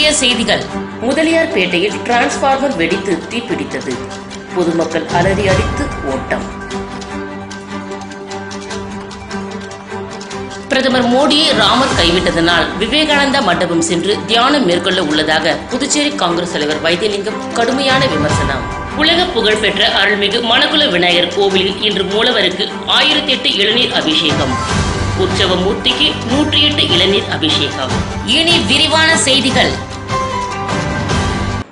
முக்கிய செய்திகள். முதலியார்பேட்டையில் டிரான்ஸ்பார்மர் வெடித்து தீப்பிடித்தது. பொதுமக்கள் அலறி அடித்து ஓட்டம். பிரதமர் மோடியை ராமர் கைவிட்டதனால் விவேகானந்தா மண்டபம் சென்று தியானம் மேற்கொள்ள உள்ளதாக புதுச்சேரி காங்கிரஸ் தலைவர் வைத்தியலிங்கம் கடுமையான விமர்சனம். உலக புகழ்பெற்ற அருள்மிகு மணக்குல விநாயகர் கோவிலில் இன்று மூலவருக்கு ஆயிரத்தி எட்டு இளநீர் அபிஷேகம். உற்சவ மூர்த்திக்கு நூற்றி எட்டு இளநீர் அபிஷேகம். இனி விரிவான செய்திகள்.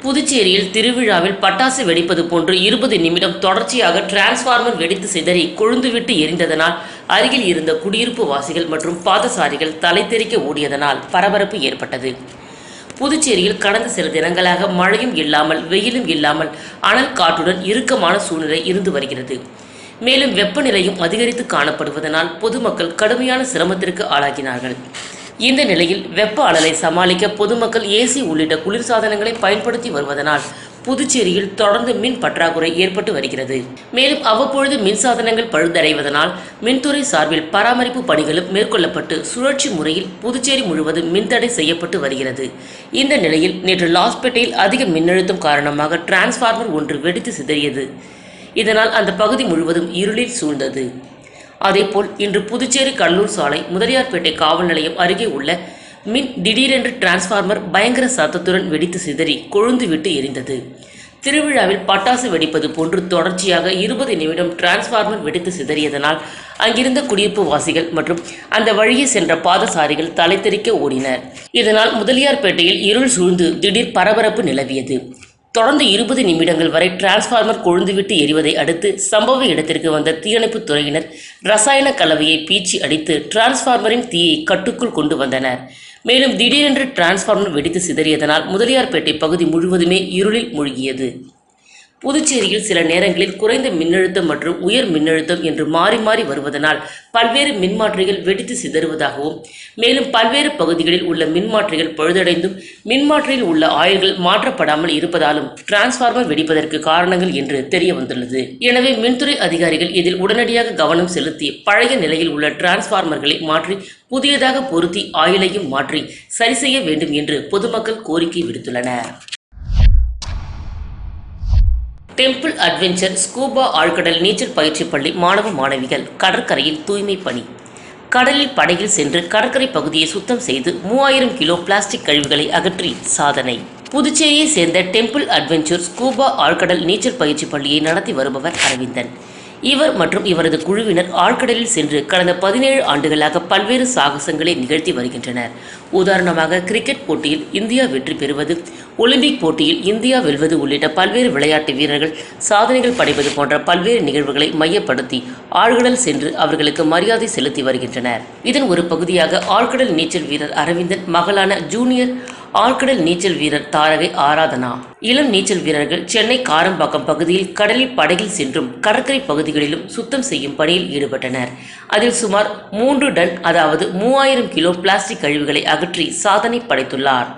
புதுச்சேரியில் திருவிழாவில் பட்டாசு வெடிப்பது போன்று இருபது நிமிடம் தொடர்ச்சியாக டிரான்ஸ்பார்மர் வெடித்து சிதறி கொழுந்துவிட்டு எரிந்ததனால் அருகில் இருந்த குடியிருப்பு வாசிகள் மற்றும் பாதசாரிகள் தலை தெறிக்க ஓடியதனால் பரபரப்பு ஏற்பட்டது. புதுச்சேரியில் கடந்த சில தினங்களாக மழையும் இல்லாமல் வெயிலும் இல்லாமல் அனல் காற்றுடன் இறுக்கமான சூழ்நிலை இருந்து வருகிறது. மேலும் வெப்பநிலையும் அதிகரித்து காணப்படுவதனால் பொதுமக்கள் கடுமையான சிரமத்திற்கு ஆளாகினார்கள். இந்த நிலையில் வெப்ப அலலை சமாளிக்க பொதுமக்கள் ஏசி உள்ளிட்ட குளிர்சாதனங்களை பயன்படுத்தி வருவதனால் புதுச்சேரியில் தொடர்ந்து மின் பற்றாக்குறை ஏற்பட்டு வருகிறது. மேலும் அவ்வப்பொழுது மின்சாதனங்கள் பழுதடைவதனால் மின்துறை சார்பில் பராமரிப்பு பணிகளும் மேற்கொள்ளப்பட்டு சுழற்சி முறையில் புதுச்சேரி முழுவதும் மின்தடை செய்யப்பட்டு வருகிறது. இந்த நிலையில் நேற்று லாஸ்பேட்டையில் அதிக மின்னழுத்தம் காரணமாக டிரான்ஸ்பார்மர் ஒன்று வெடித்து சிதறியது. இதனால் அந்த பகுதி முழுவதும் இருளில் சூழ்ந்தது. அதேபோல் இன்று புதுச்சேரி கடலூர் சாலை முதலியார்பேட்டை காவல் நிலையம் அருகே உள்ள மின் திடீரென்று டிரான்ஸ்ஃபார்மர் பயங்கர சத்தத்துடன் வெடித்து சிதறி கொழுந்து விட்டு எரிந்தது. திருவிழாவில் பட்டாசு வெடிப்பது போன்று தொடர்ச்சியாக இருபது நிமிடம் டிரான்ஸ்ஃபார்மர் வெடித்து சிதறியதனால் அங்கிருந்த குடியிருப்பு வாசிகள் மற்றும் அந்த வழியே சென்ற பாதசாரிகள் தலைத்தெறிக்க ஓடினர். இதனால் முதலியார்பேட்டையில் இருள் சூழ்ந்து திடீர் பரபரப்பு நிலவியது. தொடர்ந்து இருபது நிமிடங்கள் வரை டிரான்ஸ்பார்மர் கொழுந்துவிட்டு எரிவதை அடுத்து சம்பவ இடத்திற்கு வந்த தீயணைப்புத் துறையினர் ரசாயன கலவையை பீச்சி அடித்து டிரான்ஸ்பார்மரின் தீயை கட்டுக்குள் கொண்டு வந்தனர். மேலும் திடீரென்று டிரான்ஸ்பார்மர் வெடித்து சிதறியதனால் முதலியார்பேட்டை பகுதி முழுவதுமே இருளில் மூழ்கியது. புதுச்சேரியில் சில நேரங்களில் குறைந்த மின்னழுத்தம் மற்றும் உயர் மின்னழுத்தம் என்று மாறி மாறி வருவதனால் பல்வேறு மின்மாற்றிகள் வெடித்து சிதறுவதாகவும் மேலும் பல்வேறு பகுதிகளில் உள்ள மின்மாற்றிகள் பழுதடைந்தும் மின்மாற்றியில் உள்ள ஆயுள்கள் மாற்றப்படாமல் இருப்பதாலும் டிரான்ஸ்பார்மர் வெடிப்பதற்கு காரணங்கள் என்று தெரிய வந்துள்ளது எனவே மின்துறை அதிகாரிகள் இதில் உடனடியாக கவனம் செலுத்தி பழைய நிலையில் உள்ள டிரான்ஸ்பார்மர்களை மாற்றி புதியதாக பொருத்தி ஆயுளையும் மாற்றி சரி செய்ய வேண்டும் என்று பொதுமக்கள் கோரிக்கை விடுத்துள்ளனர். டெம்பிள் அட்வென்ச்சர் ஸ்கூபா ஆழ்கடல் நீச்சல் பயிற்சி பள்ளி மாணவ மாணவிகள் கடற்கரையில் தூய்மை பணி. கடலில் படகில் சென்று கடற்கரை பகுதியை சுத்தம் செய்து மூவாயிரம் கிலோ பிளாஸ்டிக் கழிவுகளை அகற்றி சாதனை. புதுச்சேரியை சேர்ந்த டெம்பிள் அட்வென்ச்சர் ஸ்கூபா ஆழ்கடல் நீச்சல் பயிற்சி பள்ளியை நடத்தி வருபவர் அரவிந்தன். இவர் மற்றும் இவரது குழுவினர் ஆழ்கடலில் சென்று கடந்த பதினேழு ஆண்டுகளாக பல்வேறு சாகசங்களை நிகழ்த்தி வருகின்றனர். உதாரணமாக கிரிக்கெட் போட்டியில் இந்தியா வெற்றி பெறுவது ஒலிம்பிக் போட்டியில் இந்தியா வெல்வது உள்ளிட்ட பல்வேறு விளையாட்டு வீரர்கள் சாதனைகள் படைப்பது போன்ற பல்வேறு நிகழ்வுகளை மையப்படுத்தி ஆழ்கடல் சென்று அவர்களுக்கு மரியாதை செலுத்தி வருகின்றனர். இதன் ஒரு பகுதியாக ஆழ்கடல் நீச்சல் வீரர் அரவிந்தன் மகளான ஜூனியர் ஆழ்கடல் நீச்சல் வீரர் தாரகை ஆராதனா. இளம் நீச்சல் வீரர்கள் சென்னை காரம்பாக்கம் பகுதியில் கடலில் படகில் சென்றும் கடற்கரை பகுதிகளிலும் சுத்தம் செய்யும் பணியில் ஈடுபட்டனர். அதில் சுமார் மூன்று டன் அதாவது மூவாயிரம் கிலோ பிளாஸ்டிக் கழிவுகளை அகற்றி சாதனை படைத்துள்ளார்.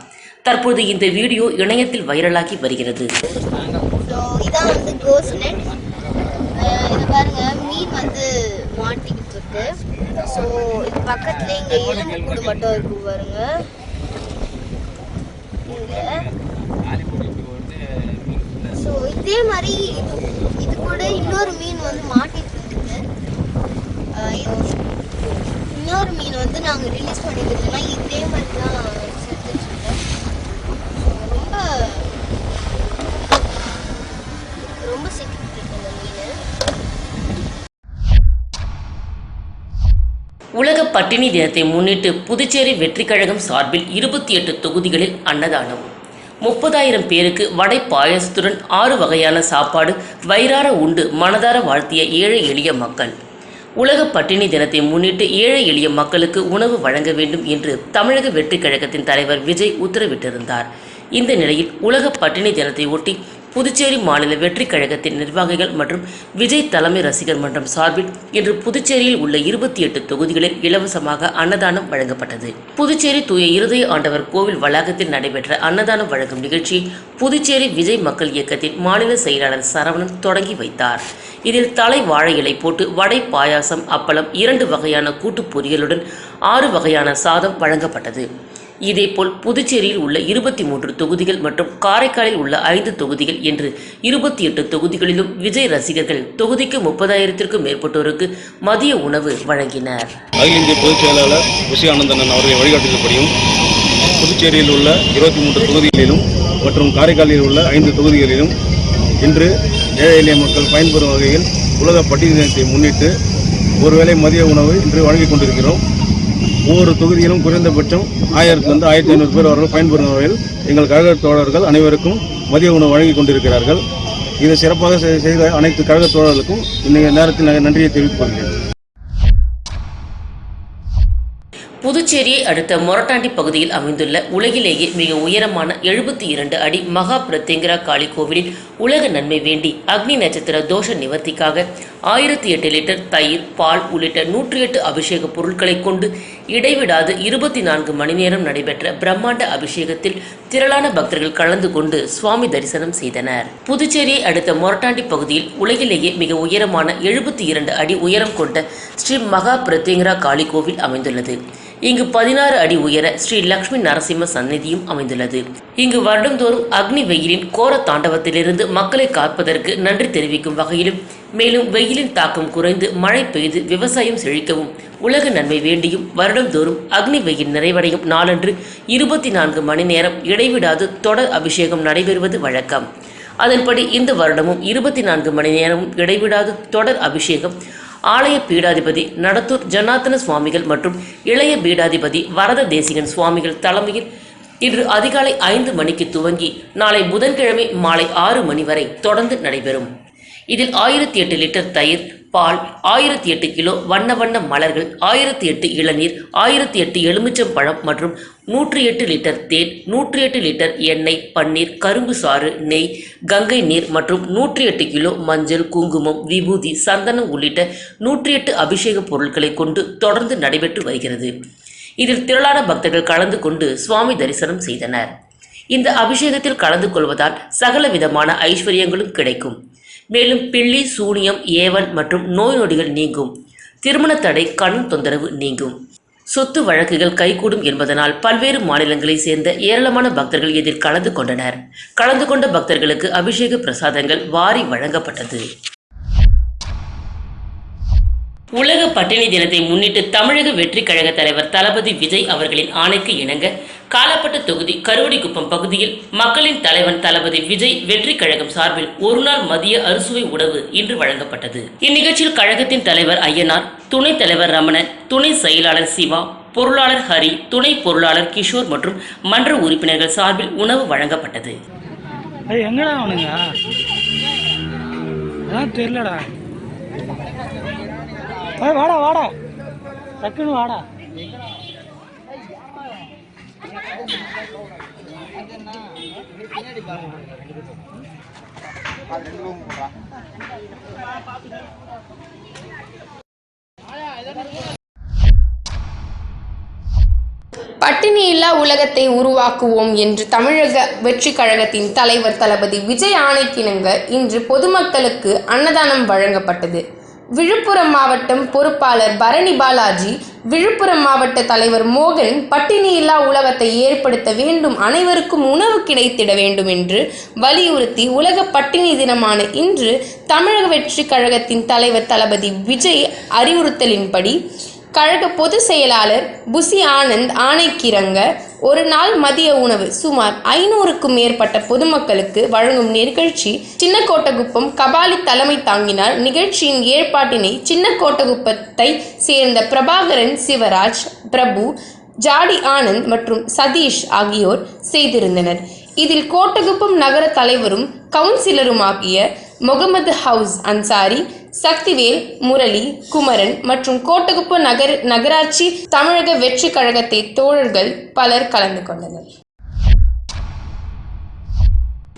தற்போது இந்த வீடியோ இணையத்தில் வைரலாகி வருகிறது. இதான் வந்து கோஸ் நெட் இது பாருங்க மீன் வந்து மாட்டிக்கிட்டு இருக்கு. ஸோ இது பக்கத்துல இங்க எலும்பு கூடு மட்டும் இருக்கு பாருங்க. ஸோ இதே மாதிரி இது கூட இன்னொரு மீன் வந்து மாட்டிட்டு இன்னொரு மீன் வந்து நாங்கள் ரிலீஸ் பண்ணிக்கிறதுனா இதே மாதிரி தான் செத்துட்டு ரொம்ப செக்யூரிட்டி இருக்கு இந்த மீன் உலக பட்டினி தினத்தை முன்னிட்டு புதுச்சேரி வெற்றி கழகம் சார்பில் இருபத்தி எட்டு தொகுதிகளில் அன்னதானம். முப்பதாயிரம் பேருக்கு வடை பாயசத்துடன் ஆறு வகையான சாப்பாடு வயிறார உண்டு மனதார வாழ்த்திய ஏழை எளிய மக்கள். உலக பட்டினி தினத்தை முன்னிட்டு ஏழை எளிய மக்களுக்கு உணவு வழங்க வேண்டும் என்று தமிழக வெற்றி கழகத்தின் தலைவர் விஜய் உத்தரவிட்டிருந்தார். இந்த நிலையில் உலக பட்டினி தினத்தை ஒட்டி புதுச்சேரி மாநில வெற்றி கழகத்தின் நிர்வாகிகள் மற்றும் விஜய் தலைமை ரசிகர் மன்றம் சார்பில் இன்று புதுச்சேரியில் உள்ள இருபத்தி எட்டு தொகுதிகளில் இலவசமாக அன்னதானம் வழங்கப்பட்டது. புதுச்சேரி தூய இருதய ஆண்டவர் கோவில் வளாகத்தில் நடைபெற்ற அன்னதானம் வழங்கும் நிகழ்ச்சியை புதுச்சேரி விஜய் மக்கள் இயக்கத்தின் மாநில செயலாளர் சரவணன் தொடங்கி வைத்தார். இதில் தலை வாழை இலை போட்டு வடை பாயாசம் அப்பளம் இரண்டு வகையான கூட்டுப் பொரியலுடன் ஆறு வகையான சாதம் வழங்கப்பட்டது. இதேபோல் புதுச்சேரியில் உள்ள இருபத்தி மூன்று தொகுதிகள் மற்றும் காரைக்காலில் உள்ள ஐந்து தொகுதிகள் என்று இருபத்தி எட்டு தொகுதிகளிலும் விஜய் ரசிகர்கள் தொகுதிக்கு முப்பதாயிரத்திற்கும் மேற்பட்டோருக்கு மதிய உணவு வழங்கினர். அகில இந்திய பொதுச் செயலாளர் புஷி ஆனந்தன் அவர்களை வழிகாட்டுதல்படியும் புதுச்சேரியில் உள்ள இருபத்தி மூன்று தொகுதிகளிலும் மற்றும் காரைக்காலில் உள்ள ஐந்து தொகுதிகளிலும் இன்று ஏழை எளிய மக்கள் பயன்பெறும் வகையில் உலக பட்டியல் தினத்தை முன்னிட்டு ஒருவேளை மதிய உணவு இன்று வழங்கிக் கொண்டிருக்கிறோம். ஒவ்வொரு தொகுதியிலும் குறைந்தபட்சம் ஆயிரத்திலிருந்து ஆயிரத்தி ஐநூறு பேர் அவர்கள் பயன்பெறும் வகையில் எங்கள் கழக தோழர்கள் அனைவருக்கும் மதிய உணவு வழங்கிக் கொண்டிருக்கிறார்கள். இதை சிறப்பாக செய்த அனைத்து கழக தோழர்களுக்கும் இன்றைய நேரத்தில் நன்றியை தெரிவித்துக் கொள்கிறேன். புதுச்சேரியை அடுத்த மொரட்டாண்டி பகுதியில் அமைந்துள்ள உலகிலேயே மிக உயரமான எழுபத்தி இரண்டு அடி மகா பிரத்யங்கரா காளி கோவிலில் உலக நன்மை வேண்டி அக்னி நட்சத்திர தோஷ நிவர்த்திக்காக ஆயிரத்தி எட்டு லிட்டர் தயிர் பால் உள்ளிட்ட நூற்றி எட்டு அபிஷேக பொருட்களை கொண்டு இடைவிடாது இருபத்தி நான்கு மணி நேரம் நடைபெற்ற பிரம்மாண்ட அபிஷேகத்தில் திரளான பக்தர்கள் கலந்து கொண்டு சுவாமி தரிசனம் செய்தனர். புதுச்சேரியை அடுத்த மொரட்டாண்டி பகுதியில் உலகிலேயே மிக உயரமான எழுபத்தி இரண்டு அடி உயரம் கொண்ட ஸ்ரீ மகா பிரத்யங்கரா காளி கோவில் அமைந்துள்ளது. இங்கு பதினாறு அடி உயர ஸ்ரீ லக்ஷ்மி நரசிம்ம சந்நிதியும் அமைந்துள்ளது. இங்கு வருடந்தோறும் அக்னி வெயிலின் கோர தாண்டவத்திலிருந்து மக்களை காப்பதற்கு நன்றி தெரிவிக்கும் வகையிலும் மேலும் வெயிலின் தாக்கம் குறைந்து மழை பெய்து விவசாயம் செழிக்கவும் உலக நன்மை வேண்டியும் வருடந்தோறும் அக்னி வெயில் நிறைவடையும் நாளன்று இருபத்தி நான்கு மணி நேரம் இடைவிடாது தொடர் அபிஷேகம் நடைபெறுவது வழக்கம். அதன்படி இந்த வருடமும் இருபத்தி நான்கு மணி நேரமும் இடைவிடாது தொடர் அபிஷேகம் ஆலய பீடாதிபதி நடத்தூர் ஜனார்த்தன சுவாமிகள் மற்றும் இளைய பீடாதிபதி வரத தேசிகன் சுவாமிகள் தலைமையில் இன்று அதிகாலை ஐந்து மணிக்கு துவங்கி நாளை புதன்கிழமை மாலை ஆறு மணி வரை தொடர்ந்து நடைபெறும். இதில் ஆயிரத்தி எட்டு லிட்டர் தயிர் பால் ஆயிரத்தி எட்டு கிலோ வண்ண வண்ண மலர்கள் ஆயிரத்தி எட்டு இளநீர் ஆயிரத்தி எட்டு எலுமிச்சம் பழம் மற்றும் நூற்றி எட்டு லிட்டர் தேன் நூற்றி எட்டு லிட்டர் எண்ணெய் பன்னீர் கரும்பு சாறு நெய் கங்கை நீர் மற்றும் நூற்றி எட்டு கிலோ மஞ்சள் குங்குமம் விபூதி சந்தனம் உள்ளிட்ட நூற்றி எட்டு அபிஷேக பொருட்களை கொண்டு தொடர்ந்து நடைபெற்று வருகிறது. இதில் திரளான பக்தர்கள் கலந்து கொண்டு சுவாமி தரிசனம் செய்தனர். இந்த அபிஷேகத்தில் கலந்து கொள்வதால் சகல விதமான ஐஸ்வர்யங்களும் கிடைக்கும். மேலும் பில்லி சூனியம் ஏவல் மற்றும் நோய் நொடிகள் நீங்கும். திருமண தடை கண் தொந்தரவு நீங்கும். சொத்து வழக்குகள் கைகூடும் என்பதனால் பல்வேறு மாநிலங்களைச் சேர்ந்த ஏராளமான பக்தர்கள் இதில் கலந்து கொண்டனர். கலந்து கொண்ட பக்தர்களுக்கு அபிஷேக பிரசாதங்கள் வாரி வழங்கப்பட்டது. உலக பட்டினி தினத்தை முன்னிட்டு தமிழக வெற்றி கழக தலைவர் தளபதி விஜய் அவர்களின் ஆணைக்கு இணங்க காலப்பட்டு தொகுதி கருவடிக்குப்பம் பகுதியில் மக்களின் தலைவன் தளபதி விஜய் வெற்றி கழகம் சார்பில் ஒருநாள் மதிய அறுசுவை உணவு இன்று வழங்கப்பட்டது. இந்நிகழ்ச்சியில் கழகத்தின் தலைவர் ஐயனார் துணைத் தலைவர் ரமணன் துணை செயலாளர் சிவா பொருளாளர் ஹரி துணை பொருளாளர் கிஷோர் மற்றும் மன்ற உறுப்பினர்கள் சார்பில் உணவு வழங்கப்பட்டது. தெரியலடா. வாடா வாடா. டக்குன்னு வாடா. பட்டினியில்லா உலகத்தை உருவாக்குவோம் என்று தமிழக வெற்றி கழகத்தின் தலைவர் தளபதி விஜய் ஆணைக்கிணங்க இன்று பொதுமக்களுக்கு அன்னதானம் வழங்கப்பட்டது. விழுப்புரம் மாவட்டம் பொறுப்பாளர் பரணி பாலாஜி விழுப்புரம் மாவட்ட தலைவர் மோகன் பட்டினியில்லா உலகத்தை ஏற்படுத்த வேண்டும் அனைவருக்கும் உணவு கிடைத்திட வேண்டும் என்று வலியுறுத்தி உலக பட்டினி தினமான இன்று தமிழக வெற்றி கழகத்தின் தலைவர் தளபதி விஜய் அறிவுறுத்தலின்படி கழக பொதுச் செயலாளர் புசி ஆனந்த் ஆணைக்கிறங்க ஒரு நாள் மதிய உணவு சுமார் ஐநூறுக்கும் மேற்பட்ட பொதுமக்களுக்கு வழங்கும் நிகழ்ச்சி சின்னக்கோட்டகுப்பம் கபாலி தலைமை தாங்கினார். நிகழ்ச்சியின் ஏற்பாட்டினை சின்னக்கோட்டகுப்பத்தை சேர்ந்த பிரபாகரன் சிவராஜ் பிரபு ஜாடி ஆனந்த் மற்றும் சதீஷ் ஆகியோர் செய்திருந்தனர். இதில் கோட்டகுப்பம் நகர தலைவரும் கவுன்சிலருமாகிய முகமது ஹவுஸ் அன்சாரி சக்திவேல் முரளி குமரன் மற்றும் கோட்டகுப்பு நகர் நகராட்சி தமிழக வெற்றி கழகத்தை தோழர்கள் பலர் கலந்து கொண்டனர்.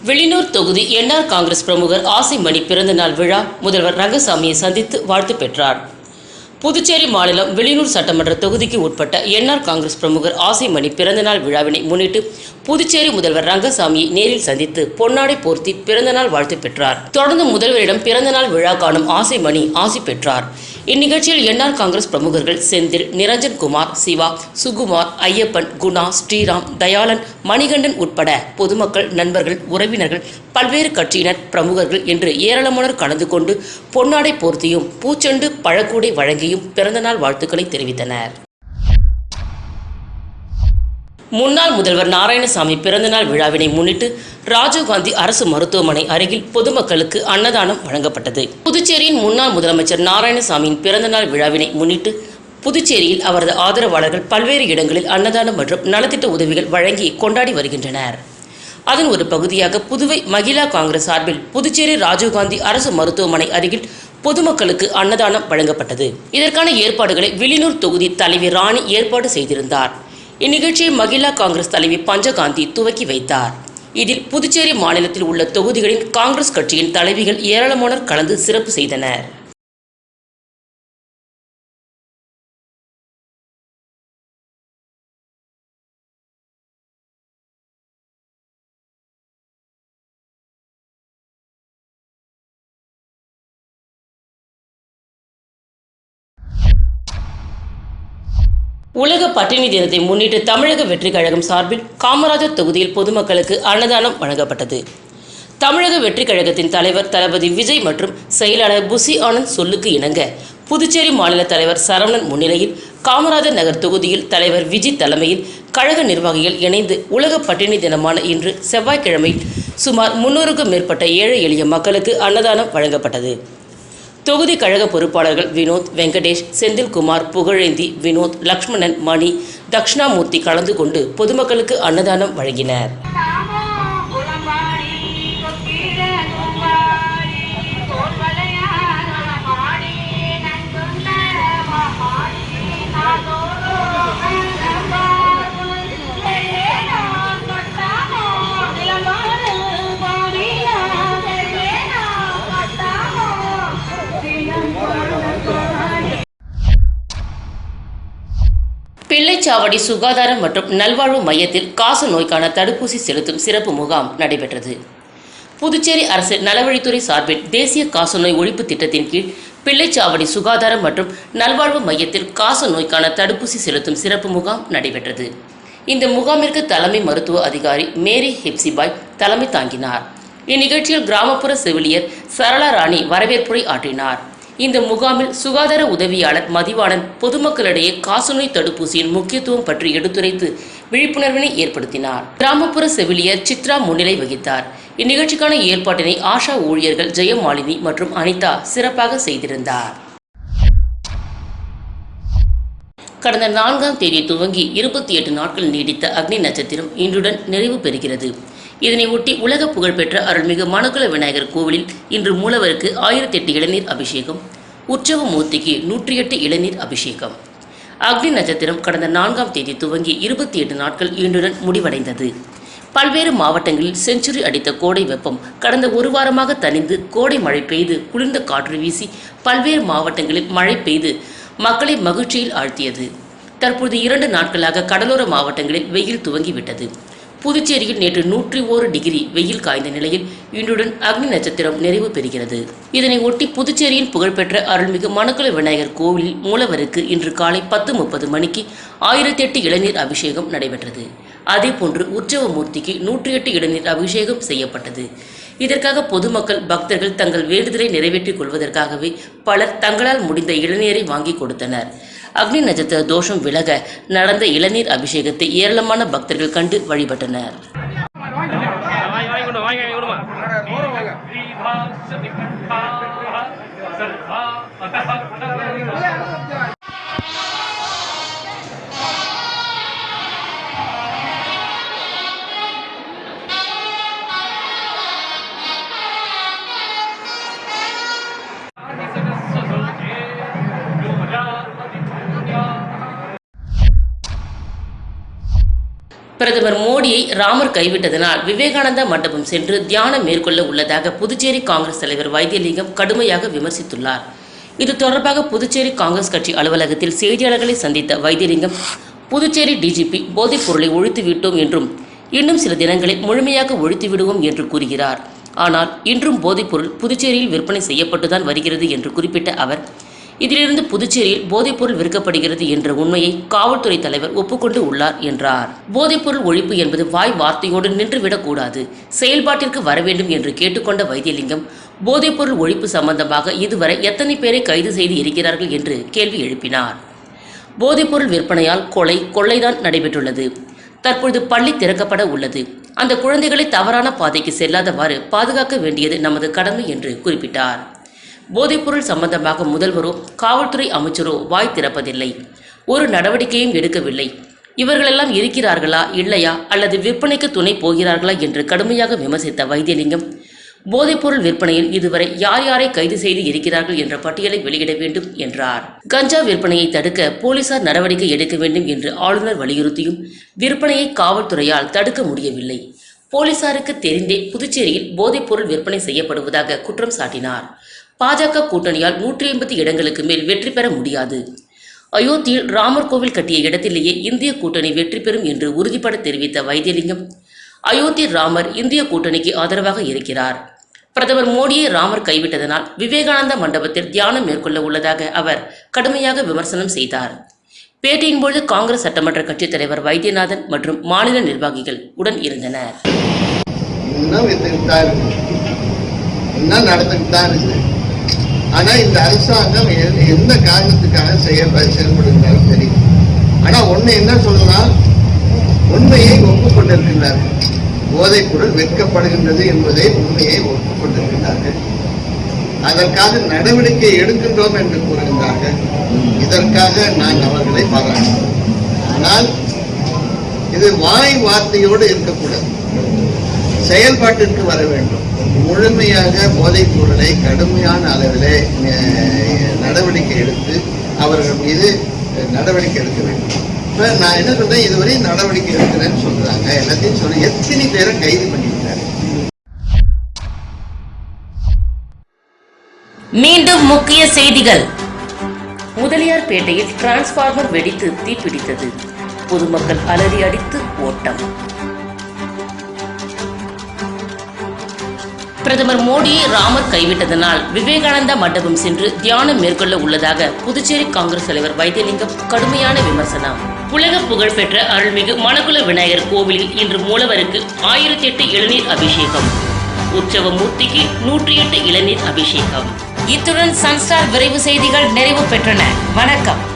வெளியூர் தொகுதி என்ஆர் காங்கிரஸ் பிரமுகர் ஆசைமணி பிறந்தநாள் விழா முதல்வர் ரங்கசாமியை சந்தித்து வாழ்த்து பெற்றார். புதுச்சேரி மாநிலம் வெளியூர் சட்டமன்ற தொகுதிக்கு உட்பட்ட என்ஆர் காங்கிரஸ் பிரமுகர் ஆசைமணி பிறந்தநாள் விழாவினை முன்னிட்டு புதுச்சேரி முதல்வர் ரங்கசாமியை நேரில் சந்தித்து பொன்னாடை போர்த்தி பிறந்தநாள் வாழ்த்து பெற்றார். தொடர்ந்து முதல்வரிடம் பிறந்தநாள் விழா காணும் ஆசைமணி ஆசி பெற்றார். இந்நிகழ்ச்சியில் என்ஆர் காங்கிரஸ் பிரமுகர்கள் செந்தில் நிரஞ்சன் குமார் சிவா சுகுமார் ஐயப்பன் குணா ஸ்ரீராம் தயாளன் மணிகண்டன் உட்பட பொதுமக்கள் நண்பர்கள் உறவினர்கள் பல்வேறு கட்சியினர் பிரமுகர்கள் என்று ஏராளமானோர் கலந்து கொண்டு பொன்னாடை போர்த்தியும் பூச்செண்டு பழக்கூடை வழங்கியும் பிறந்தநாள் வாழ்த்துக்களை தெரிவித்தனர். முன்னாள் முதல்வர் நாராயணசாமி பிறந்தநாள் விழாவினை முன்னிட்டு ராஜீவ்காந்தி அரசு மருத்துவமனை அருகில் பொதுமக்களுக்கு அன்னதானம் வழங்கப்பட்டது. புதுச்சேரியின் முன்னாள் முதலமைச்சர் நாராயணசாமியின் பிறந்தநாள் விழாவினை முன்னிட்டு புதுச்சேரியில் அவரது ஆதரவாளர்கள் பல்வேறு இடங்களில் அன்னதானம் மற்றும் நலத்திட்ட உதவிகள் வழங்கி கொண்டாடி வருகின்றனர். அதன் ஒரு பகுதியாக புதுவை மகிழா காங்கிரஸ் சார்பில் புதுச்சேரி ராஜீவ்காந்தி அரசு மருத்துவமனை அருகில் பொதுமக்களுக்கு அன்னதானம் வழங்கப்பட்டது. இதற்கான ஏற்பாடுகளை விழிநூர் தொகுதி தலைவி ராணி ஏற்பாடு செய்திருந்தார். இந்நிகழ்ச்சியை மகிழா காங்கிரஸ் தலைவி பஞ்சகாந்தி துவக்கி வைத்தார். இதில் புதுச்சேரி மாநிலத்தில் உள்ள தொகுதிகளின் காங்கிரஸ் கட்சியின் தலைவிகள் ஏராளமானோர் கலந்து சிறப்பு செய்தனர். உலக பட்டினி தினத்தை முன்னிட்டு தமிழக வெற்றிக் கழகம் சார்பில் காமராஜர் தொகுதியில் பொதுமக்களுக்கு அன்னதானம் வழங்கப்பட்டது. தமிழக வெற்றிக் கழகத்தின் தலைவர் தளபதி விஜய் மற்றும் செயலாளர் புசி ஆனந்த் சொல்லுக்கு இணங்க புதுச்சேரி மாநில தலைவர் சரவணன் முன்னிலையில் காமராஜர் நகர் தொகுதியில் தலைவர் விஜய் தலைமையில் கழக நிர்வாகிகள் இணைந்து உலக பட்டினி தினமான இன்று செவ்வாய்க்கிழமை சுமார் முன்னூறுக்கும் மேற்பட்ட ஏழை எளிய மக்களுக்கு அன்னதானம் வழங்கப்பட்டது. தொகுதி கழக பொறுப்பாளர்கள் வினோத் வெங்கடேஷ் செந்தில்குமார் புகழேந்தி வினோத் லக்ஷ்மணன் மணி தக்ஷணாமூர்த்தி கலந்து கொண்டு பொதுமக்களுக்கு அன்னதானம் வழங்கினர். பிள்ளைச்சாவடி சுகாதாரம் மற்றும் நல்வாழ்வு மையத்தில் காச நோய்க்கான தடுப்பூசி செலுத்தும் சிறப்பு முகாம் நடைபெற்றது. புதுச்சேரி அரசு நலவழித்துறை சார்பில் தேசிய காசநோய் ஒழிப்பு திட்டத்தின் கீழ் பிள்ளைச்சாவடி சுகாதாரம் மற்றும் நல்வாழ்வு மையத்தில் காச நோய்க்கான தடுப்பூசி செலுத்தும் சிறப்பு முகாம் நடைபெற்றது. இந்த முகாமிற்கு தலைமை மருத்துவ அதிகாரி மேரி ஹெப்சிபாய் தலைமை தாங்கினார். இந்நிகழ்ச்சியில் கிராமப்புற செவிலியர் சரளா ராணி வரவேற்புரை ஆற்றினார். இந்த முகாமில் சுகாதார உதவியாளர் மதிவாணன் பொதுமக்களிடையே காசநோய் தடுப்பூசியின் முக்கியத்துவம் பற்றி எடுத்துரைத்து விழிப்புணர்வினை ஏற்படுத்தினார். கிராமப்புற செவிலியர் சித்ரா முன்னிலை வகித்தார். இந்நிகழ்ச்சிக்கான ஏற்பாட்டினை ஆஷா ஊழியர்கள் ஜெயமாலினி மற்றும் அனிதா சிறப்பாக செய்திருந்தார். கடந்த நான்காம் தேதி துவங்கி இருபத்தி எட்டு நாட்கள் நீடித்த அக்னி நட்சத்திரம் இன்றுடன் நிறைவு பெறுகிறது. இதனை ஒட்டி உலக புகழ்பெற்ற அருள்மிகு மணக்குள விநாயகர் கோவிலில் இன்று மூலவருக்கு ஆயிரத்தி எட்டு இளநீர் அபிஷேகம் உற்சவ மூர்த்திக்கு நூற்றி எட்டு இளநீர் அபிஷேகம். அக்னி நட்சத்திரம் கடந்த நான்காம் தேதி துவங்கி இருபத்தி எட்டு நாட்கள் இன்றுடன் முடிவடைந்தது. பல்வேறு மாவட்டங்களில் செஞ்சுரி அடித்த கோடை வெப்பம் கடந்த ஒரு வாரமாக தணிந்து கோடை மழை பெய்து குளிர்ந்த காற்று வீசி பல்வேறு மாவட்டங்களில் மழை பெய்து மக்களை மகிழ்ச்சியில் ஆழ்த்தியது. தற்போது இரண்டு நாட்களாக கடலோர மாவட்டங்களில் வெயில் துவங்கிவிட்டது. புதுச்சேரியில் நேற்று நூற்றி ஓரு டிகிரி வெயில் காய்ந்த நிலையில் இன்றுடன் அக்னி நட்சத்திரம் நிறைவு பெறுகிறது. இதனை ஒட்டி புதுச்சேரியின் புகழ்பெற்ற அருள்மிகு மணக்குள விநாயகர் கோவிலில் மூலவருக்கு இன்று காலை பத்து முப்பது மணிக்கு ஆயிரத்தி எட்டு இளநீர் அபிஷேகம் நடைபெற்றது. அதேபோன்று உற்சவ மூர்த்திக்கு நூற்றி எட்டு இளநீர் அபிஷேகம் செய்யப்பட்டது. இதற்காக பொதுமக்கள் பக்தர்கள் தங்கள் வேண்டுதலை நிறைவேற்றிக் கொள்வதற்காகவே பலர் தங்களால் முடிந்த இளநீரை வாங்கி கொடுத்தனர். அக்னி நட்சத்திர தோஷம் விலக நடந்த இளநீர் அபிஷேகத்தை ஏராளமான பக்தர்கள் கண்டு வழிபட்டனர். பிரதமர் மோடியை ராமர் கைவிட்டதனால் விவேகானந்தா மண்டபம் சென்று தியானம் மேற்கொள்ள உள்ளதாக புதுச்சேரி காங்கிரஸ் தலைவர் வைத்தியலிங்கம் கடுமையாக விமர்சித்துள்ளார். இது தொடர்பாக புதுச்சேரி காங்கிரஸ் கட்சி அலுவலகத்தில் செய்தியாளர்களை சந்தித்த வைத்தியலிங்கம் புதுச்சேரி டிஜிபி போதைப் பொருளை ஒழித்து விட்டோம் என்றும் இன்னும் சில தினங்களில் முழுமையாக ஒழித்து விடுவோம் என்று கூறுகிறார். ஆனால் இன்றும் போதைப்பொருள் புதுச்சேரியில் விற்பனை செய்யப்பட்டுதான் வருகிறது என்று குறிப்பிட்ட அவர் இதிலிருந்து புதுச்சேரியில் போதைப்பொருள் விற்கப்படுகிறது என்ற உண்மையை காவல்துறை தலைவர் ஒப்புக்கொண்டு உள்ளார் என்றார். போதைப்பொருள் ஒழிப்பு என்பது வாய் வார்த்தையோடு நின்றுவிடக்கூடாது செயல்பாட்டிற்கு வர வேண்டும் என்று கேட்டுக்கொண்ட வைத்தியலிங்கம் போதைப்பொருள் ஒழிப்பு சம்பந்தமாக இதுவரை எத்தனை பேரை கைது செய்து இருக்கிறார்கள் என்று கேள்வி எழுப்பினார். போதைப்பொருள் விற்பனையால் கொலை கொள்ளைதான் நடைபெற்றுள்ளது. தற்பொழுது பள்ளி திறக்கப்பட உள்ளது. அந்த குழந்தைகளை தவறான பாதைக்கு செல்லாதவாறு பாதுகாக்க வேண்டியது நமது கடமை என்று குறிப்பிட்டார். போதைப்பொருள் சம்பந்தமாக முதல்வரோ காவல்துறை அமைச்சரோ வாய் திறப்பதில்லை. ஒரு நடவடிக்கையும் எடுக்கவில்லை. இவர்களெல்லாம் இருக்கிறார்களா இல்லையா அல்லது விற்பனைக்கு துணை போகிறார்களா என்று கடுமையாக விமர்சித்த வைத்தியலிங்கம் போதைப்பொருள் விற்பனையில் இதுவரை யார் யாரை கைது செய்து இருக்கிறார்கள் என்ற பட்டியலை வெளியிட வேண்டும் என்றார். கஞ்சா விற்பனையை தடுக்க போலீசார் நடவடிக்கை எடுக்க வேண்டும் என்று ஆளுநர் வலியுறுத்தியும் விற்பனையை காவல்துறையால் தடுக்க முடியவில்லை. போலீசாருக்கு தெரிந்தே புதுச்சேரியில் போதைப்பொருள் விற்பனை செய்யப்படுவதாக குற்றம் சாட்டினார். பாஜக கூட்டணியால் நூற்றி ஐம்பது இடங்களுக்கு மேல் வெற்றி பெற முடியாது. அயோத்தியில் ராமர் கோவில் கட்டிய இடத்திலேயே இந்திய கூட்டணி வெற்றி பெறும் என்று உறுதிபட தெரிவித்த வைத்தியலிங்கம் அயோத்தி ராமர் இந்திய கூட்டணிக்கு ஆதரவாக இருக்கிறார். பிரதமர் மோடியை ராமர் கைவிட்டதனால் விவேகானந்தா மண்டபத்தில் தியானம் மேற்கொள்ள உள்ளதாக அவர் கடுமையாக விமர்சனம் செய்தார். பேட்டியின் போது காங்கிரஸ் சட்டமன்ற கட்சித் தலைவர் வைத்தியநாதன் மற்றும் மாநில நிர்வாகிகள் உடன் இருந்தனர். என்ன நடந்துகிட்டு தான் இருக்கு. ஆனா இந்த அரசாங்கம் எ- எந்த காரணத்துக்காக செயல்பட செயல்படுகிறாலும் சரி. ஆனா ஒண்ணு என்ன சொல்லலாம் உண்மையை ஒப்புக்கொண்டிருக்கின்றார்கள் போதைப் பொருள் விற்கப்படுகின்றது என்பதை உண்மையை ஒப்புக்கொண்டிருக்கின்றார்கள். அதற்காக நடவடிக்கை எடுக்கின்றோம் என்று கூறுகின்றார்கள். இதற்காக நான் அவர்களை பாராட்டுகிறேன். ஆனால் இது வாய் வார்த்தையோடு இருக்கக்கூடாது. செயல்பாட்டிற்கு வர வேண்டும். முழுமையாக போதைப் பொருளை கடுமையான அளவிலே நடவடிக்கை எடுத்து அவர்கள் மீது நடவடிக்கை எடுக்க வேண்டும். இப்ப நான் என்ன சொல்றேன்? இதுவரை நடவடிக்கை எடுக்கிறேன்னு சொல்றாங்க. எல்லாத்தையும் சொல்ல எத்தனை பேரை கைது பண்ணியிருக்காரு? மீண்டும் முக்கிய செய்திகள். முதலியார்பேட்டையில் டிரான்ஸ்பார்மர் வெடித்து தீப்பிடித்தது. பொதுமக்கள் அலறி அடித்து ஓட்டம். பிரதமர் மோடியை ராமர் கைவிட்டதனால் விவேகானந்தா மண்டபம் சென்று தியானம் மேற்கொள்ள உள்ளதாக புதுச்சேரி காங்கிரஸ் தலைவர் வைத்தியலிங்கம் கடுமையான விமர்சனம். உலக புகழ்பெற்ற அருள்மிகு மணக்குல விநாயகர் கோவிலில் இன்று மூலவருக்கு ஆயிரத்தி எட்டு இளநீர் அபிஷேகம். உற்சவ மூர்த்திக்கு நூற்றி எட்டு இளநீர் அபிஷேகம். இத்துடன் சன்ஸ்டார் விரைவு செய்திகள் நிறைவு பெற்றன. வணக்கம்.